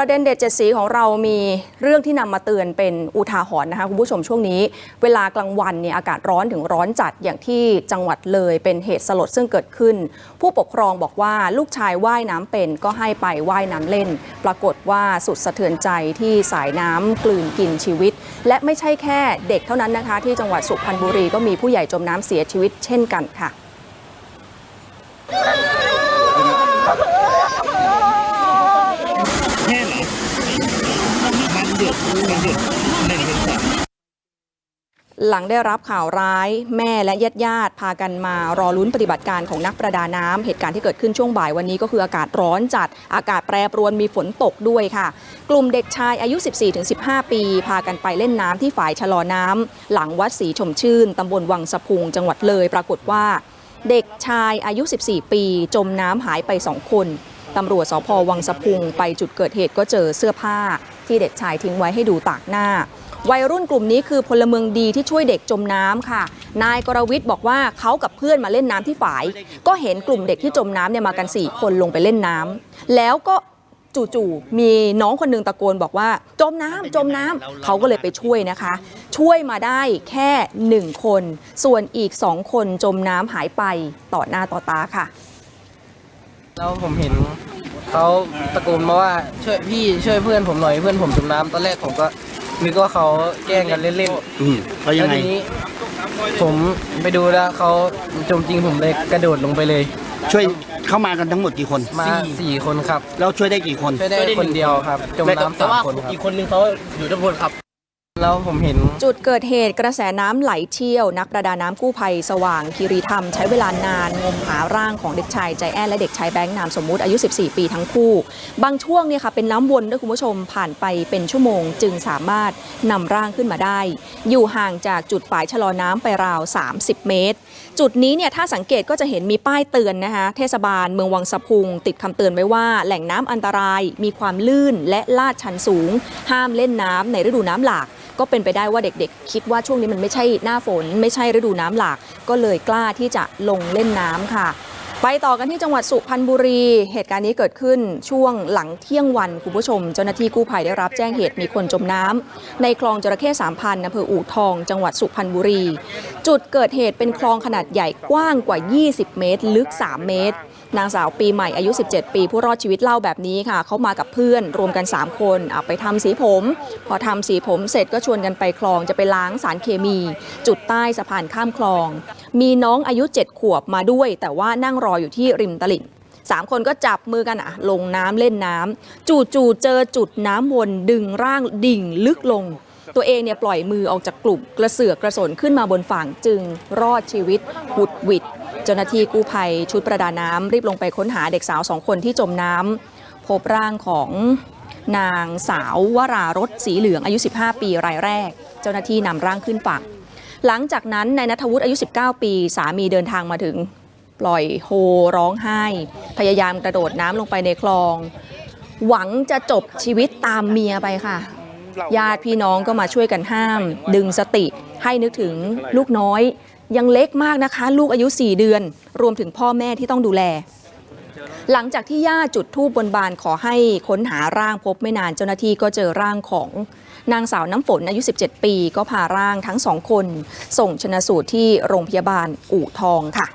ประเด็นเด็ดเจ็ดสีของเรามีเรื่องที่นำมาเตือนเป็นอุทาหรณ์นะคะคุณผู้ชมช่วงนี้ เวลากลางวันเนี่ยอากาศร้อนถึงร้อนจัดอย่างที่จังหวัดเลยเป็นเหตุสลดซึ่งเกิดขึ้น ผู้ปกครองบอกว่าลูกชายว่ายน้ำเป็นก็ให้ไปว่ายน้ำเล่น ปรากฏว่าสุดสะเทือนใจที่สายน้ำกลืนกินชีวิต และไม่ใช่แค่เด็กเท่านั้นนะคะ ที่จังหวัดสุพรรณบุรีก็มีผู้ใหญ่จมน้ำเสียชีวิตเช่นกันค่ะ หลังได้รับข่าวร้าย แม่และญาติญาติพากันมารอลุ้นปฏิบัติการของนักประดาน้ำเหตุการณ์ที่เกิดขึ้นช่วงบ่ายวันนี้ก็คืออากาศร้อนจัด อากาศแปรปรวนมีฝนตกด้วยค่ะ กลุ่มเด็กชายอายุ 14-15 ปี พากันไปเล่นน้ำที่ฝายชะลอน้ำหลังวัดศรีชมชื่นตำบลวังสะพุงจังหวัดเลย ปรากฏว่า เด็กชายอายุ 14 ปี จมน้ำหายไป 2 คน ตำรวจสพวังสะพุงไปจุดเกิดเหตุก็เจอเสื้อผ้า ที่เด็กชายทิ้งไว้ให้ดูตากหน้า วัยรุ่นกลุ่มนี้คือพลเมืองดีที่ช่วยเด็กจมน้ำค่ะ นายกรวิทย์บอกว่าเขากับเพื่อนมาเล่นน้ำที่ฝาย ก็เห็นกลุ่มเด็กที่จมน้ำเนี่ยมากัน 4 คนลงไปเล่นน้ำแล้วก็จู่ๆ มีน้องคนหนึงตะโกนบอกว่า จมน้ำจมน้ำเขาก็เลยไปช่วยนะคะ ช่วยมาได้แค่หนึ่งคน ส่วนอีกสองคนจมน้ำหายไปต่อหน้าต่อตาค่ะ แล้วผมเห็น เขาตะโกนมาว่าช่วยพี่ช่วยเพื่อนผมหน่อยเพื่อนผมจมน้ำตอนแรกผมก็นึกว่าเขาแกล้งกันเล่นอืมๆแล้วยังไง ทีนี้ ผมไปดูแล้วเขาจมจริงผมเลยกระโดดลงไปเลย ช่วยเข้ามากันทั้งหมดกี่คน มาสี่คนครับแล้วช่วยได้กี่คน ช่วยได้คนเดียวครับ จมน้ำสามคนครับ อีกคนนึงเขาอยู่ด้านบนครับ แล้วผมเห็นจุดเกิดเหตุกระแสน้ำไหลเชี่ยว นักประดาน้ำกู้ภัยสว่างคีรีธรรม ใช้เวลานานงมหาร่างของเด็กชายใจแอนและเด็กชายแบงค์นามสมมุติอายุ 14 ปีทั้งคู่ บางช่วงเนี่ยค่ะเป็นน้ำวนด้วยคุณผู้ชมผ่านไปเป็นชั่วโมง จึงสามารถนำร่างขึ้นมาได้ อยู่ห่างจากจุดฝายชะลอน้ำไปราว 30 เมตร จุดนี้เนี่ยถ้าสังเกตก็จะเห็นมีป้ายเตือนนะคะเทศบาลเมืองวังสะพุง ติดคำเตือนไว้ว่าแหล่งน้ำอันตรายมีความลื่นและลาดชันสูง ห้ามเล่นน้ำในฤดูน้ำหลาก ก็เป็นไปได้ว่าเด็กๆ คิดว่าช่วงนี้มันไม่ใช่หน้าฝน ไม่ใช่ฤดูน้ำหลาก ก็เลยกล้าที่จะลงเล่นน้ำค่ะ ไปต่อกันที่จังหวัดสุพรรณบุรี เหตุการณ์นี้เกิดขึ้นช่วงหลังเที่ยงวันคุณผู้ชม เจ้าหน้าที่กู้ภัยได้รับแจ้งเหตุมีคนจมน้ำในคลองจระเข้สามพันอำเภออู่ทอง จังหวัดสุพรรณบุรี จุดเกิดเหตุเป็นคลองขนาดใหญ่กว้างกว่า 20 เมตร ลึก 3 เมตร นางสาวปีใหม่อายุ 17 ปี ผู้รอดชีวิตเล่าแบบนี้ค่ะ เขามากับเพื่อนรวมกัน 3 คนเอาไปทำสีผม พอทำสีผมเสร็จก็ชวนกันไปคลองจะไปล้างสารเคมี จุดใต้สะพานข้ามคลอง มีน้องอายุ 7 ขวบมาด้วย แต่ว่านั่งรออยู่ที่ริมตลิ่งสามคนก็จับมือกันอะลงน้ำเล่นน้ำจู่ๆเจอจุดน้ำวนดึงร่างดิ่งลึกลง ตัวเองเนี่ยปล่อยมือออกจากกลุ่ม กระเสือกกระสนขึ้นมาบนฝั่งจึงรอดชีวิตหุดหวิด เจ้าหน้าที่กู้ภัยชุดประดาน้ำรีบลงไปค้นหาเด็กสาวสองคนที่จมน้ำพบร่างของนางสาววรารสสีเหลืองอายุ 15 ปีรายแรก เจ้าหน้าที่นำร่างขึ้นฝั่ง หลังจากนั้นนายนัทวุฒิอายุ 19 ปี สามีเดินทางมาถึง ปล่อยโฮร้องไห้ พยายามกระโดดน้ำลงไปในคลอง หวังจะจบชีวิตตามเมียไปค่ะ ญาติพี่น้องก็มาช่วยกันห้าม ดึงสติ ให้นึกถึงลูกน้อย ยังเล็กมากนะคะ ลูกอายุ 4 เดือน รวมถึงพ่อแม่ที่ต้องดูแล หลังจากที่ญาติจุดธูปบนบานขอให้ค้นหาร่างพบไม่นานเจ้าหน้าที่ก็เจอร่างของนางสาวน้ำฝนอายุ 17 ปี ก็พาร่างทั้งสองคน ส่งชนะสูตรที่โรงพยาบาลอู่ทองค่ะ